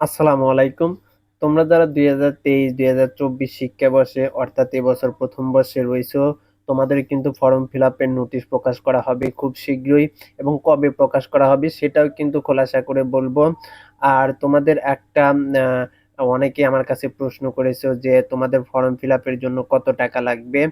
আসসালামু আলাইকুম। তোমরা যারা দুই হাজার তেইশ, দুই হাজার চব্বিশ শিক্ষাবর্ষে, অর্থাৎ এবছর প্রথম বর্ষে রয়েছে, তোমাদের কিন্তু ফর্ম ফিল আপের নোটিশ প্রকাশ করা হবে খুব শীঘ্রই এবং কবে প্রকাশ করা হবে সেটাও কিন্তু খোলাসা করে বলব। আর তোমাদের একটা অনেকে আমার কাছে প্রশ্ন করেছে যে তোমাদের ফর্ম ফিল আপের জন্য কত টাকা লাগবে?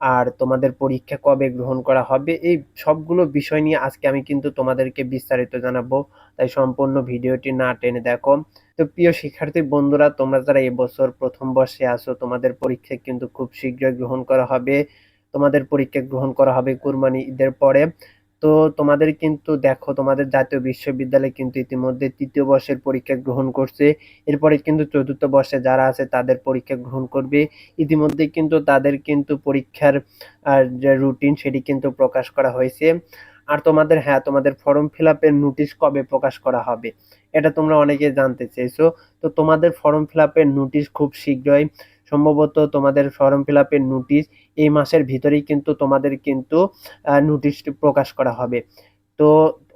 আর তোমাদের পরীক্ষা কবে গ্রহণ করা হবে, এই সবগুলো বিষয় নিয়ে আজকে আমি কিন্তু তোমাদেরকে বিস্তারিত জানাব। তাই সম্পূর্ণ ভিডিওটি না টেনে দেখো। তো প্রিয় শিক্ষার্থী বন্ধুরা, তোমরা যারা এবছর প্রথম বর্ষে আসো তোমাদের পরীক্ষা কিন্তু খুব শীঘ্রই গ্রহণ করা হবে। তোমাদের পরীক্ষা গ্রহণ করা হবে কুরবানি ঈদের পরে। তো তোমাদের কিন্তু দেখো, তোমাদের জাতীয় বিশ্ববিদ্যালয় কিন্তু ইতিমধ্যে তৃতীয় বর্ষের পরীক্ষা গ্রহণ করছে। এরপরে কিন্তু চতুর্থ বর্ষে যারা আছে তাদের পরীক্ষা গ্রহণ করবে। ইতিমধ্যে কিন্তু তাদের কিন্তু পরীক্ষার যে রুটিন সেটি কিন্তু প্রকাশ করা হয়েছে। আর তোমাদের হ্যাঁ তোমাদের ফর্ম ফিল আপের নোটিশ কবে প্রকাশ করা হবে? এটা তোমরা অনেকে জানতে চেয়েছো। তো তোমাদের ফর্ম ফিল আপের নোটিশ খুব শীঘ্রই সম্ভবত তোমাদের ফর্ম ফিল আপের নোটিশ এই মাসের ভিতরেই কিন্তু তোমাদের কিন্তু নোটিশটি প্রকাশ করা হবে। তো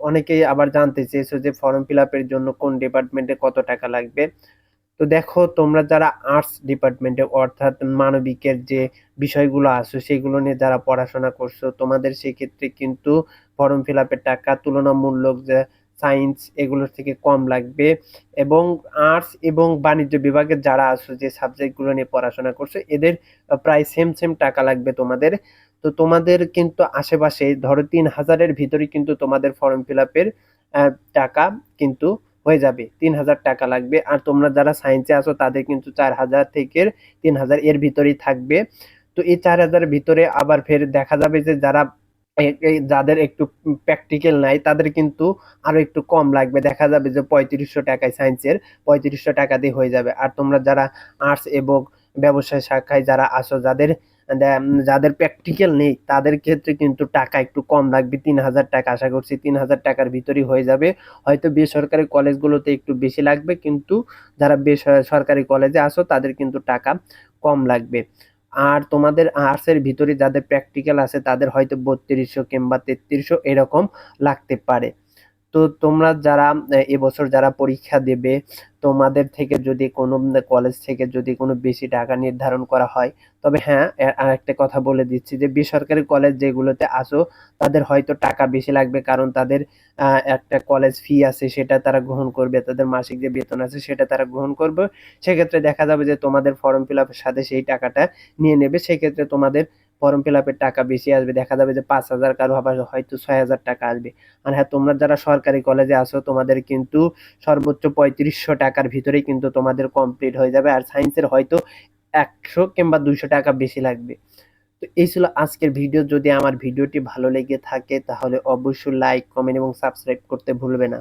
অনেকেই আবার জানতে চেয়েছো যে ফর্ম ফিল আপের জন্য কোন ডিপার্টমেন্টে কত টাকা লাগবে? তো দেখো, তোমরা যারা আর্টস ডিপার্টমেন্টে অর্থাৎ মানবিকের যে বিষয়গুলো আছে, সেগুলো নিয়ে যারা পড়াশোনা করছ, তোমাদের সেক্ষেত্রে কিন্তু ফর্ম ফিল আপের টাকা তুলনামূলক যে সায়েন্স এগুলোর থেকে কম লাগবে। এবং আর্টস এবং বাণিজ্য বিভাগের যারা আছো, যে সাবজেক্টগুলো নিয়ে পড়াশোনা করছ, এদের প্রায় সেম সেম টাকা লাগবে তোমাদের। তো তোমাদের কিন্তু আশেপাশে ধরো তিন হাজারের ভিতরে কিন্তু তোমাদের ফর্ম ফিল আপের টাকা কিন্তু হয়ে যাবে। তিন হাজার টাকা লাগবে। আর তোমরা যারা সায়েন্সে আছো, তাদের কিন্তু চার হাজার থেকে তিন হাজার এর ভিতরেই থাকবে। তো এই চার হাজারের ভিতরে আবার ফের দেখা যাবে যে যারা যাদের একটু প্র্যাকটিক্যাল নাই, তাদের কিন্তু আরও একটু কম লাগবে। দেখা যাবে যে পঁয়ত্রিশশো টাকায় সায়েন্সের পঁয়ত্রিশশো টাকা দিয়ে হয়ে যাবে। আর তোমরা যারা আর্টস এবং ব্যবসায় শাখায় যারা আসো যাদের যাদের প্র্যাকটিক্যাল নেই, তাদের ক্ষেত্রে কিন্তু টাকা একটু কম লাগবে। তিন হাজার টাকা আশা করছি তিন হাজার টাকার ভিতরেই হয়ে যাবে। হয়তো বেসরকারি কলেজগুলোতে একটু বেশি লাগবে, কিন্তু যারা বেসরকারি কলেজে আসো তাদের কিন্তু টাকা কম লাগবে। আর তোমাদের আর্টসের ভিতরে যাদের প্র্যাকটিক্যাল আছে, তাদের হয়তো বত্রিশশো কিংবা তেত্রিশশো এরকম লাগতে পারে। তো তোমরা যারা এবছর যারা পরীক্ষা দেবে তোমাদের থেকে যদি কোনো কলেজ থেকে যদি কোনো বেশি টাকা নির্ধারণ করা হয়, তবে হ্যাঁ আর একটা কথা বলে দিচ্ছি যে, বেসরকারি কলেজ যেগুলোতে আসো, তাদের হয়তো টাকা বেশি লাগবে কারণ তাদের একটা কলেজ ফি আছে, সেটা তারা গ্রহণ করবে, তাদের মাসিক যে বেতন আছে, সেটা তারা গ্রহণ করবে। সেক্ষেত্রে দেখা যাবে যে, তোমাদের ফর্ম ফিল আপের সাথে সেই টাকাটা নিয়ে নেবে। সেক্ষেত্রে তোমাদের ফর্ম ফিল আপের টাকা বেশি আসবে, দেখা যাবে যে পাঁচ হাজার কারও আবার হয়তো ছয় হাজার টাকা আসবে। আর হ্যাঁ তোমরা যারা সরকারি কলেজে আসো তোমাদের কিন্তু সর্বোচ্চ পঁয়ত্রিশশো টাকার ভিতরেই কিন্তু তোমাদের কমপ্লিট হয়ে যাবে। আর সায়েন্সের হয়তো একশো কিংবা দুইশো টাকা বেশি লাগবে। তো এই ছিল আজকের ভিডিও যদি আমার ভিডিওটি ভালো লেগে থাকে, তাহলে অবশ্যই লাইক কমেন্ট এবং সাবস্ক্রাইব করতে ভুলবে না।